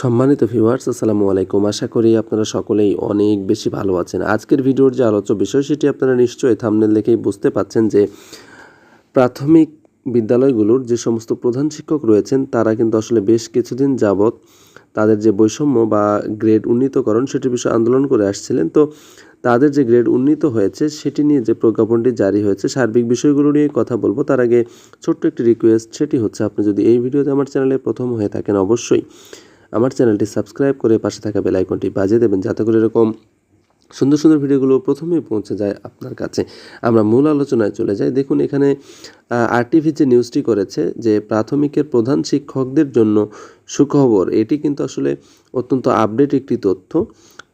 সম্মানিত ভিউয়ার্স আসসালামু আলাইকুম। আশা করি আপনারা সকলেই অনেক বেশি ভালো আছেন। আজকের ভিডিওর যে আলোচ্য বিষয়, সেটি আপনারা নিশ্চয়ই থামনেল দেখেই বুঝতে পাচ্ছেন যে প্রাথমিক বিদ্যালয়গুলোর যে সমস্ত প্রধান শিক্ষক রয়েছেন, তারা কিন্তু আসলে বেশ কিছুদিন যাবৎ তাদের যে বৈষম্য বা গ্রেড উন্নীতকরণ সেটি বিষয়ে আন্দোলন করে আসছিলেন। তো তাদের যে গ্রেড উন্নীত হয়েছে, সেটি নিয়ে যে প্রজ্ঞাপনটি জারি হয়েছে, সার্বিক বিষয়গুলো নিয়ে কথা বলব। তার আগে ছোট্ট একটি রিকোয়েস্ট সেটি হচ্ছে, আপনি যদি এই ভিডিওতে আমার চ্যানেলে প্রথম হয়ে থাকেন, অবশ্যই আমার চ্যানেলটি সাবস্ক্রাইব করে পাশে থাকা বেল আইকনটি বাজিয়ে দেবেন যাতে করে এরকম সুন্দর সুন্দর ভিডিওগুলো প্রথমেই পৌঁছে যায় আপনার কাছে। আমরা মূল আলোচনায় চলে যাই। দেখুন, এখানে আরটিভি যে নিউজটি করেছে যে প্রাথমিকের প্রধান শিক্ষকদের জন্য সুখবর, এটি কিন্তু আসলে অত্যন্ত আপডেট একটি তথ্য।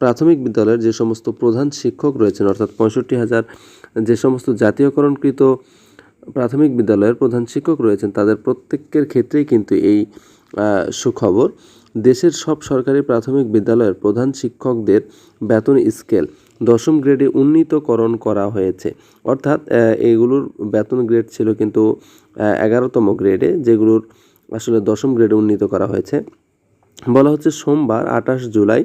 প্রাথমিক বিদ্যালয়ের যে সমস্ত প্রধান শিক্ষক রয়েছেন, অর্থাৎ পঁয়ষট্টি হাজার যে সমস্ত জাতীয়করণকৃত প্রাথমিক বিদ্যালয়ের প্রধান শিক্ষক রয়েছেন, তাদের প্রত্যেকের ক্ষেত্রেই কিন্তু এই সুখবর। দেশের সব সরকারি প্রাথমিক বিদ্যালয়ের প্রধান শিক্ষকদের বেতন স্কেল দশম গ্রেডে উন্নীতকরণ করা হয়েছে। অর্থাৎ এগুলোর বেতন গ্রেড ছিল কিন্তু এগারোতম গ্রেডে, যেগুলোর আসলে দশম গ্রেডে উন্নীত করা হয়েছে। বলা হচ্ছে সোমবার, আঠাশ জুলাই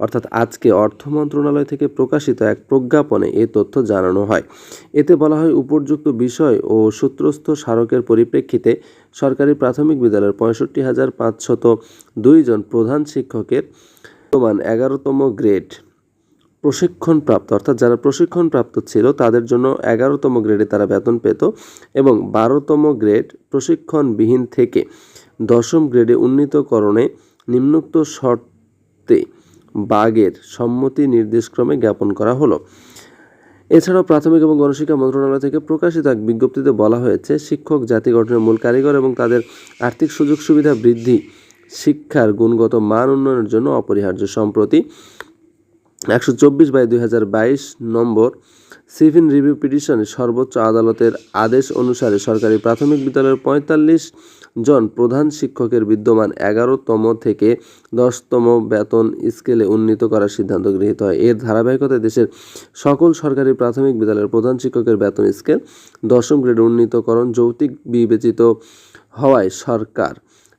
অর্থাৎ আজকে অর্থ মন্ত্রণালয় থেকে প্রকাশিত এক প্রজ্ঞাপনে এ তথ্য জানানো হয়। এতে বলা হয় উপযুক্ত বিষয় ও সূত্রস্থ স্মারকের পরিপ্রেক্ষিতে সরকারি প্রাথমিক বিদ্যালয়ের পঁয়ষট্টি হাজার পাঁচশত দুইজন প্রধান শিক্ষকের বর্তমান এগারোতম গ্রেড প্রশিক্ষণপ্রাপ্ত, অর্থাৎ যারা প্রশিক্ষণপ্রাপ্ত ছিল, তাদের জন্য এগারোতম গ্রেডে তারা বেতন পেত এবং বারোতম গ্রেড প্রশিক্ষণবিহীন থেকে দশম গ্রেডে উন্নীতকরণে নিম্নোক্ত শর্তে বাগের সম্মতি নির্দেশক্রমে জ্ঞাপন করা হলো। এছাড়াও প্রাথমিক এবং গণশিক্ষা মন্ত্রণালয় থেকে প্রকাশিত এক বিজ্ঞপ্তিতে বলা হয়েছে, শিক্ষক, জাতি গঠনের মূল কারিগর এবং তাদের আর্থিক সুযোগ সুবিধা বৃদ্ধি, শিক্ষার গুণগত মান উন্নয়নের জন্য অপরিহার্য সম্প্রতি একশো চব্বিশ বাই দুই হাজার বাইশ নম্বর সিভিল রিভিউ পিটিশনে সর্বোচ্চ আদালতের আদেশ অনুসারে সরকারি প্রাথমিক বিদ্যালয়ের পঁয়তাল্লিশ জন প্রধান শিক্ষকের বিদ্যমান এগারোতম থেকে দশতম বেতন স্কেলে উন্নীত করার সিদ্ধান্ত গৃহীত হয়। এর ধারাবাহিকতায় দেশের সকল সরকারি প্রাথমিক বিদ্যালয়ের প্রধান শিক্ষকের বেতন স্কেল দশম গ্রেড উন্নীতকরণ যৌক্তিক বিবেচিত হওয়ায় সরকার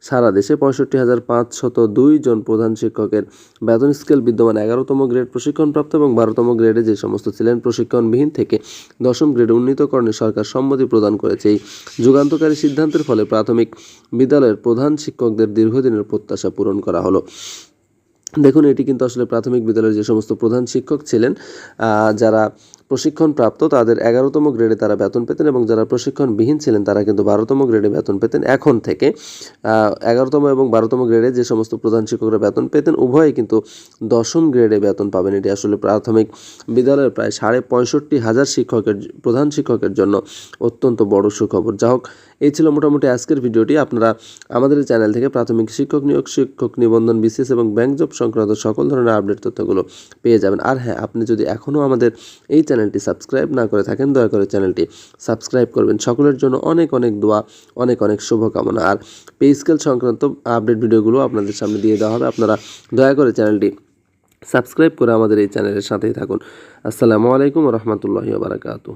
সারা দেশে পঁয়ষট্টি হাজার পাঁচশত দুই জন প্রধান শিক্ষকের বেতন স্কেল বিদ্যমান এগারোতম গ্রেড প্রশিক্ষণপ্রাপ্ত এবং বারোতম গ্রেডে যে সমস্ত ছিলেন প্রশিক্ষণবিহীন থেকে দশম গ্রেড উন্নীতকরণে সরকার সম্মতি প্রদান করেছে। এই যুগান্তকারী সিদ্ধান্তের ফলে প্রাথমিক বিদ্যালয়ের প্রধান শিক্ষকদের দীর্ঘদিনের প্রত্যাশা পূরণ করা হলো। দেখুন, এটি কিন্তু আসলে প্রাথমিক বিদ্যালয়ের যে সমস্ত প্রধান শিক্ষক ছিলেন যারা প্রশিক্ষণপ্রাপ্ত তাদের এগারোতম গ্রেডে তারা বেতন পেতেন এবং যারা প্রশিক্ষণবিহীন ছিলেন, তারা কিন্তু বারোতম গ্রেডে বেতন পেতেন। এখন থেকে এগারোতম এবং বারোতম গ্রেডে যে সমস্ত প্রধান শিক্ষকরা বেতন পেতেন উভয়ই কিন্তু দশম গ্রেডে বেতন পাবেন। এটি আসলে প্রাথমিক বিদ্যালয়ের প্রায় সাড়ে পঁয়ষট্টি হাজার শিক্ষকের, প্রধান শিক্ষকের জন্য অত্যন্ত বড় সুখবর। যা হোক এই ছিল মোটামুটি আজকের ভিডিওটি। আপনারা আমাদের চ্যানেল থেকে প্রাথমিক শিক্ষক নিয়োগ, শিক্ষক নিবন্ধন বিশেষ এবং ব্যাংক জব সংক্রান্ত সকল ধরনের আপডেট তথ্যগুলো পেয়ে যাবেন। আর হ্যাঁ আপনি যদি এখনও আমাদের এই চ্যানেলটি সাবস্ক্রাইব না করে থাকেন, দয়া করে চ্যানেলটি সাবস্ক্রাইব করবেন। সকলের জন্য অনেক অনেক দোয়া, অনেক অনেক শুভকামনা। আর পে স্কেল সংক্রান্ত আপডেট ভিডিওগুলো আপনাদের সামনে দিয়ে দেওয়া হবে। আপনারা দয়া করে চ্যানেলটি সাবস্ক্রাইব করে আমাদের এই চ্যানেলের সাথেই থাকুন। আসসালামু আলাইকুম রহমতুল্লাহি বারাকাতু